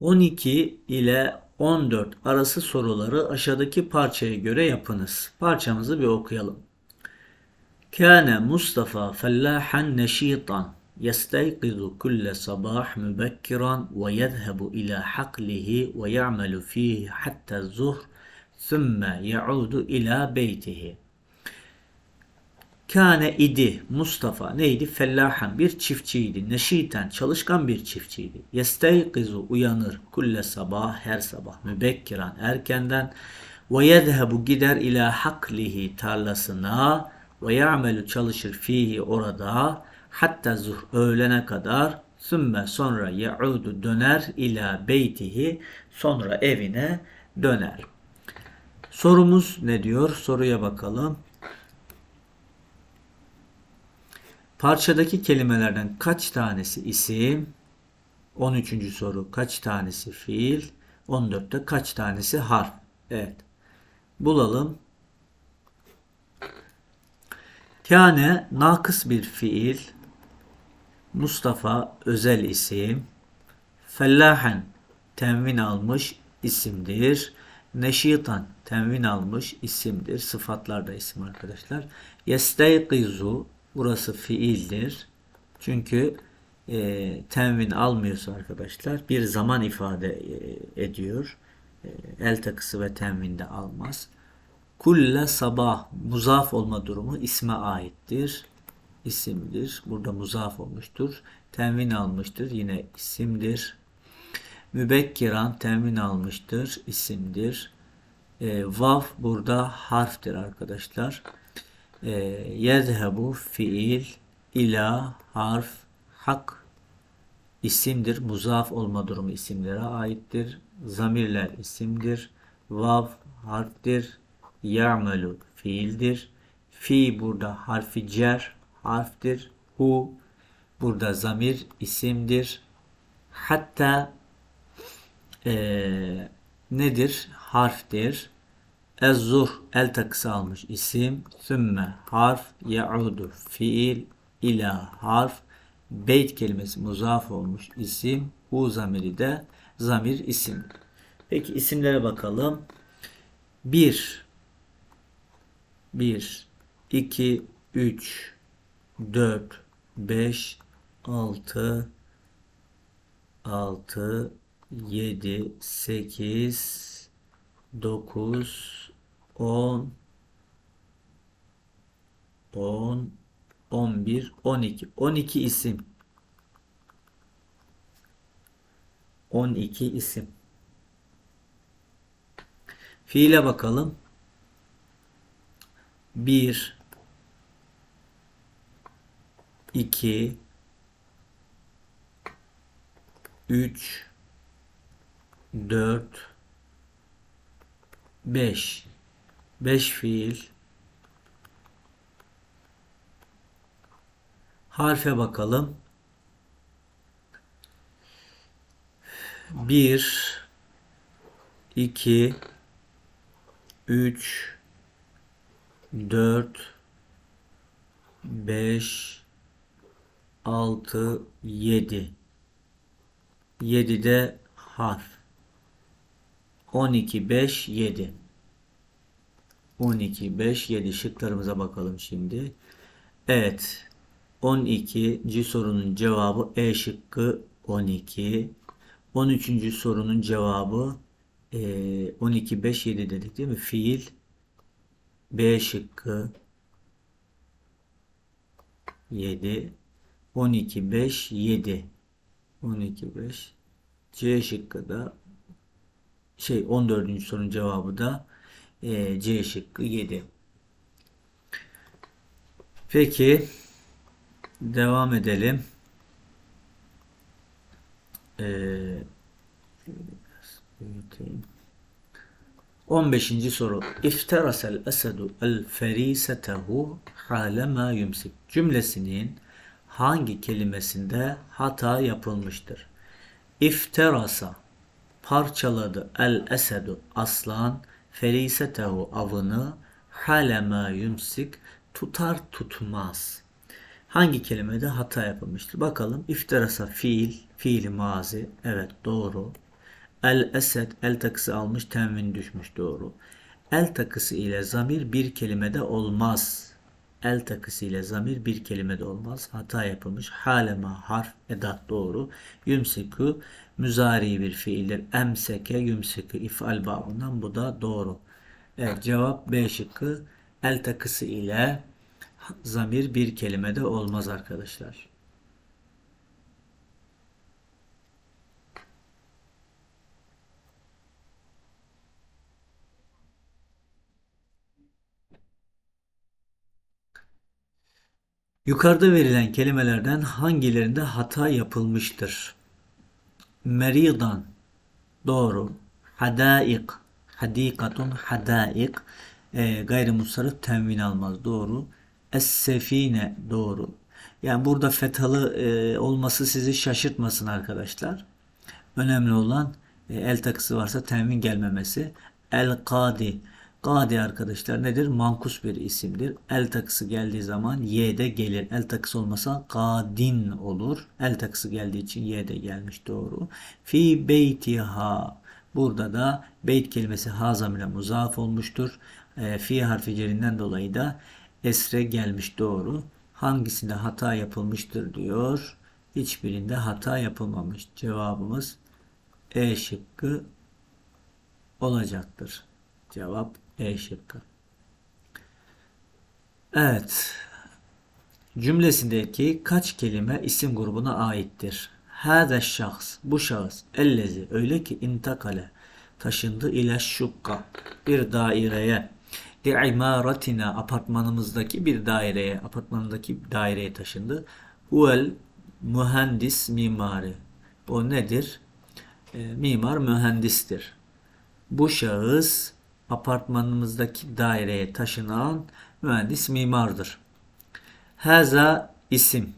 12 ile 14 arası soruları aşağıdaki parçaya göre yapınız. Parçamızı bir okuyalım. Kâne Mustafa fellâhen neşîtan yesteyqizu kulle sabah mübekkiran ve yedhebu ila haklihi ve ya'melu fihi hatta zuhr thumma ya'udu ila beytihi.'' Kâne idi Mustafa neydi? Fellahan bir çiftçiydi. Neşiten çalışkan bir çiftçiydi. Yesteykizu uyanır kulle sabah her sabah mübekkiran erkenden ve yezhebu gider ila haklihi tarlasına ve ya'melu çalışır fihi orada hatta zuhr öğlene kadar sümme sonra yaudu döner ila beytihi sonra evine döner. Sorumuz ne diyor? Soruya bakalım. Parçadaki kelimelerden kaç tanesi isim? 13. soru kaç tanesi fiil? 14'te kaç tanesi harf? Evet. Bulalım. Kâne nakıs bir fiil. Mustafa özel isim. Fellahen tenvin almış isimdir. Neşitan tenvin almış isimdir. Sıfatlar da isim arkadaşlar. Yesteykizu burası fiildir. Çünkü e, tenvin almıyorsa arkadaşlar bir zaman ifade e, ediyor. E, el takısı ve tenvin de almaz. Kulle sabah muzaf olma durumu isme aittir. İsimdir. Burada muzaf olmuştur. Tenvin almıştır. Yine isimdir. Mübekkiran tenvin almıştır. isimdir. E, vav burada harftir arkadaşlar. E, yezhebu fiil ila harf hak isimdir. Muzaf olma durumu isimlere aittir. Zamirler isimdir. Vav harftir. Ya'melu fiildir. Fi burada harfi cer harftir. Hu burada zamir isimdir. Hatta e, nedir? Harftir. Ez-zuhr el takısı almış isim. Sümme harf yaudu fiil ila harf beyt kelimesi muzaf olmuş isim. Hu zamiri de zamir isim. Peki isimlere bakalım. 1 1 2 3 4 5 6 6 7 8 9 10 10 11 12 12 isim. 12 isim. Fiile bakalım. 1 2 3 4 5 5 fiil. Harfe bakalım. 1 2 3 4 5 6 7 7 de harf. 12 5 7 12 5 7 şıklarımıza bakalım şimdi. Evet. 12. sorunun cevabı E şıkkı 12. 13. sorunun cevabı e, 12 5 7 dedik değil mi? Fiil B şıkkı 7 12 5 7 12 5 C şıkkı da şey 14. sorunun cevabı da e, C şıkkı 7. Peki devam edelim. Ee, 15. soru. İfterasel esedu el ferisetehu halema yumsik. Cümlesinin hangi kelimesinde hata yapılmıştır? İfterasa parçaladı el esedu aslan ferisetehu avını halema yumsik tutar tutmaz. Hangi kelimede hata yapılmıştır? Bakalım. İftirasa fiil, fiili mazi. Evet doğru. El esed el takısı almış tenvin düşmüş doğru. El takısı ile zamir bir kelimede olmaz. El takısı ile zamir bir kelimede olmaz. Hata yapılmış. Halema harf edat doğru. Yumsiku müzari bir fiildir. Emseke yumsiku ifal babından bu da doğru. Evet cevap B şıkkı. El takısı ile zamir bir kelimede olmaz arkadaşlar. Yukarıda verilen kelimelerden hangilerinde hata yapılmıştır? Meridan doğru. Hadaik hadikatun hadaik e, gayrimusarrif tenvin almaz doğru. Es-sefine doğru. Yani burada fethalı e, olması sizi şaşırtmasın arkadaşlar. Önemli olan e, el takısı varsa tenvin gelmemesi. El-kadi Gadi arkadaşlar nedir? Mankus bir isimdir. El takısı geldiği zaman y de gelir. El takısı olmasa kadin olur. El takısı geldiği için y de gelmiş doğru. Fi beytiha. Burada da beyt kelimesi ha zamirine muzaf olmuştur. E, fi harfi cerinden dolayı da esre gelmiş doğru. Hangisinde hata yapılmıştır diyor. Hiçbirinde hata yapılmamış. Cevabımız E şıkkı olacaktır. Cevap E şıkkı. Evet. Cümlesindeki kaç kelime isim grubuna aittir? Hâze şahs, bu şahıs, ellezi, öyle ki intakale, taşındı ile şukka, bir daireye, li imaratina, apartmanımızdaki bir daireye, apartmanındaki daireye taşındı. Huvel mühendis mimari. O nedir? E, mimar mühendistir. Bu şahıs apartmanımızdaki daireye taşınan mühendis mimardır. Haza isim.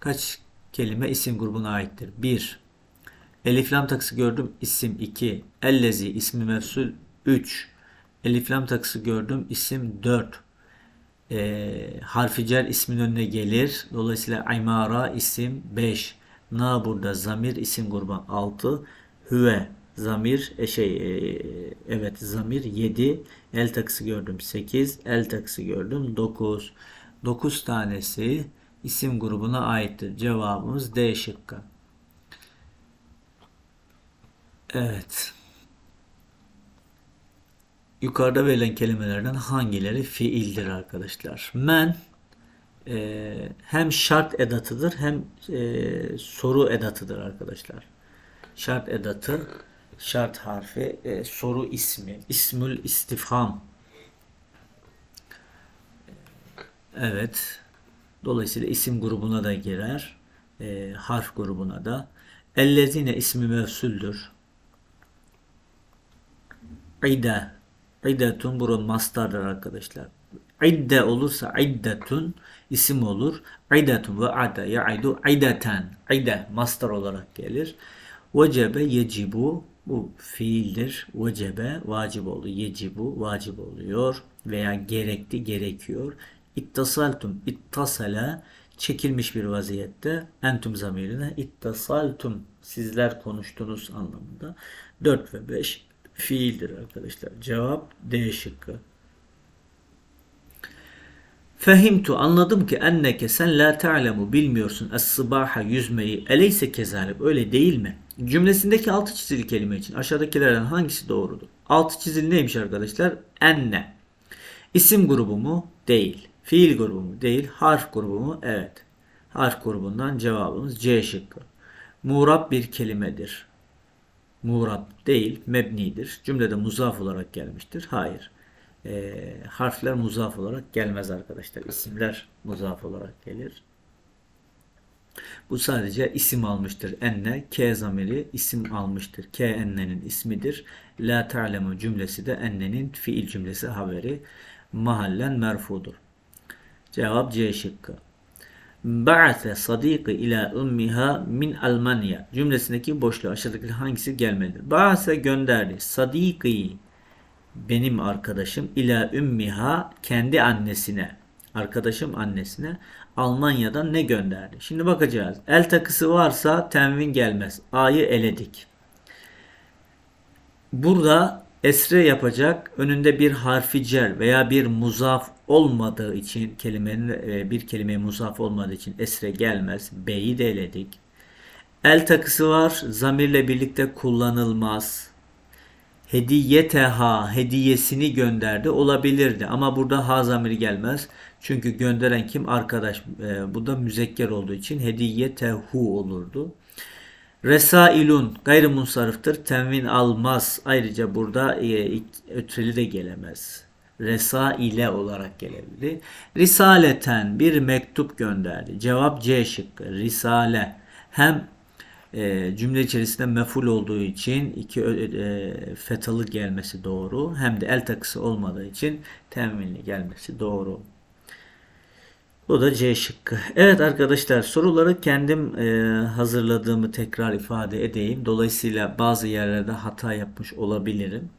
Kaç kelime isim grubuna aittir? 1. Elif lam takısı gördüm isim 2. Ellezi ismi mevsul 3. Elif lam takısı gördüm isim 4. E, harfi cer ismin önüne gelir. Dolayısıyla aymara isim 5. Na burada zamir isim grubu 6. Hüve zamir e, şey e, evet zamir 7 el takısı gördüm 8 el takısı gördüm 9 9 tanesi isim grubuna aittir. Cevabımız D şıkkı. Evet. Yukarıda verilen kelimelerden hangileri fiildir arkadaşlar? Men e, hem şart edatıdır hem e, soru edatıdır arkadaşlar. Şart edatı şart harfi, e, soru ismi, ismül istifham. Evet. Dolayısıyla isim grubuna da girer. E, harf grubuna da. Ellezine ismi mevsuldür. İde. İdetun burun mastardır arkadaşlar. İdde olursa iddetun isim olur. İdetun ve ada ya'idu ideten. İde mastar olarak gelir. Vecebe yecibu bu fiildir. Vecebe vacip oldu. Yecibu vacip oluyor veya gerekti gerekiyor. İttasaltum ittasala çekilmiş bir vaziyette entum zamirine ittasaltum sizler konuştunuz anlamında. 4 ve 5 fiildir arkadaşlar. Cevap D şıkkı. Fehimtu anladım ki enneke sen la ta'lemu bilmiyorsun es-sıbaha yüzmeyi eleyse kezalik öyle değil mi? Cümlesindeki altı çizili kelime için aşağıdakilerden hangisi doğrudur? Altı çizili neymiş arkadaşlar? Enne. İsim grubu mu? Değil. Fiil grubu mu? Değil. Harf grubu mu? Evet. Harf grubundan cevabımız C şıkkı. Murab bir kelimedir. Murab değil, mebnidir. Cümlede muzaf olarak gelmiştir. Hayır. E, harfler muzaf olarak gelmez arkadaşlar. İsimler muzaf olarak gelir. Bu sadece isim almıştır. Enne, K zamiri isim almıştır. K ennenin ismidir. La ta'lemu cümlesi de ennenin fiil cümlesi haberi mahallen merfudur. Cevap C şıkkı. Ba'ate sadiki ila ummiha min Almanya cümlesindeki boşluğu aşağıdaki hangisi gelmelidir? Ba'ase gönderdi. Sadiki benim arkadaşım ila ümmiha kendi annesine arkadaşım annesine Almanya'dan ne gönderdi? Şimdi bakacağız. El takısı varsa tenvin gelmez. A'yı eledik. Burada esre yapacak önünde bir harfi cer veya bir muzaf olmadığı için kelimenin e, bir kelimeye muzaf olmadığı için esre gelmez. B'yi de eledik. El takısı var. Zamirle birlikte kullanılmaz. Hediyeteha hediyesini gönderdi olabilirdi ama burada ha zamiri gelmez. Çünkü gönderen kim? Arkadaş. E, bu da müzekker olduğu için hediyetehu olurdu. Resailun gayrimunsarıftır. Tenvin almaz. Ayrıca burada e, ötreli de gelemez. Resaile olarak gelebilir. Risaleten bir mektup gönderdi. Cevap C şıkkı. Risale. Hem e, cümle içerisinde meful olduğu için iki e, fetalı gelmesi doğru. Hem de el takısı olmadığı için tenvinli gelmesi doğru. Bu da C şıkkı. Evet arkadaşlar soruları kendim e, hazırladığımı tekrar ifade edeyim. Dolayısıyla bazı yerlerde hata yapmış olabilirim.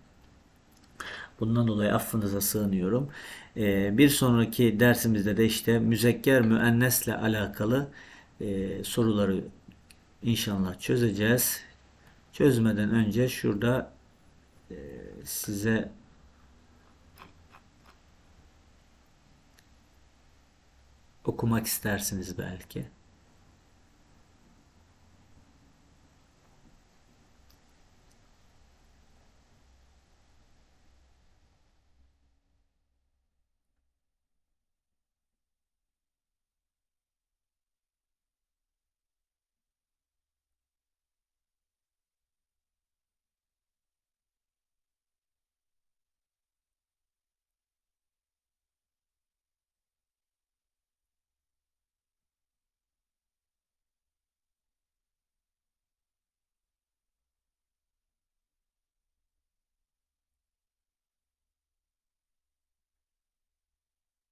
Bundan dolayı affınıza sığınıyorum. E, bir sonraki dersimizde de işte müzekker müennesle alakalı e, soruları inşallah çözeceğiz. Çözmeden önce şurada e, size okumak istersiniz belki.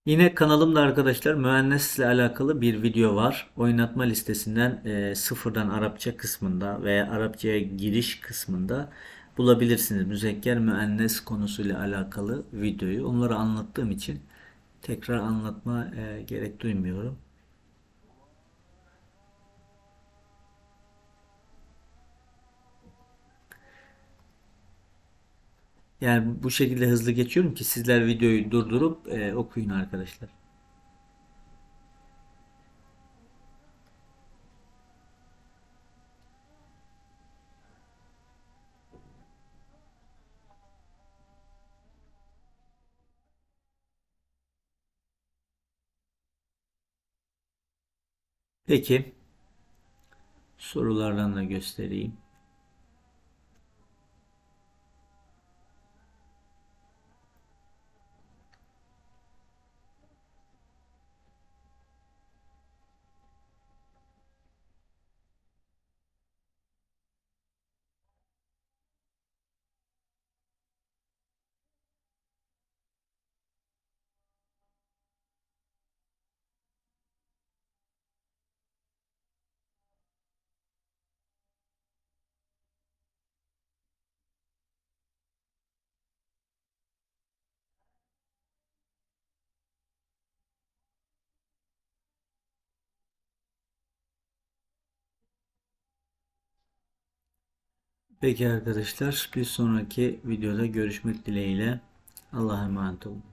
Yine kanalımda arkadaşlar müennesle alakalı bir video var. Oynatma listesinden e, sıfırdan Arapça kısmında veya Arapçaya giriş kısmında bulabilirsiniz. Müzekker müennes konusuyla alakalı videoyu. Onları anlattığım için tekrar anlatma e, gerek duymuyorum. Yani bu şekilde hızlı geçiyorum ki sizler videoyu durdurup e, okuyun arkadaşlar. Peki sorulardan da göstereyim. Peki arkadaşlar bir sonraki videoda görüşmek dileğiyle. Allah'a emanet olun.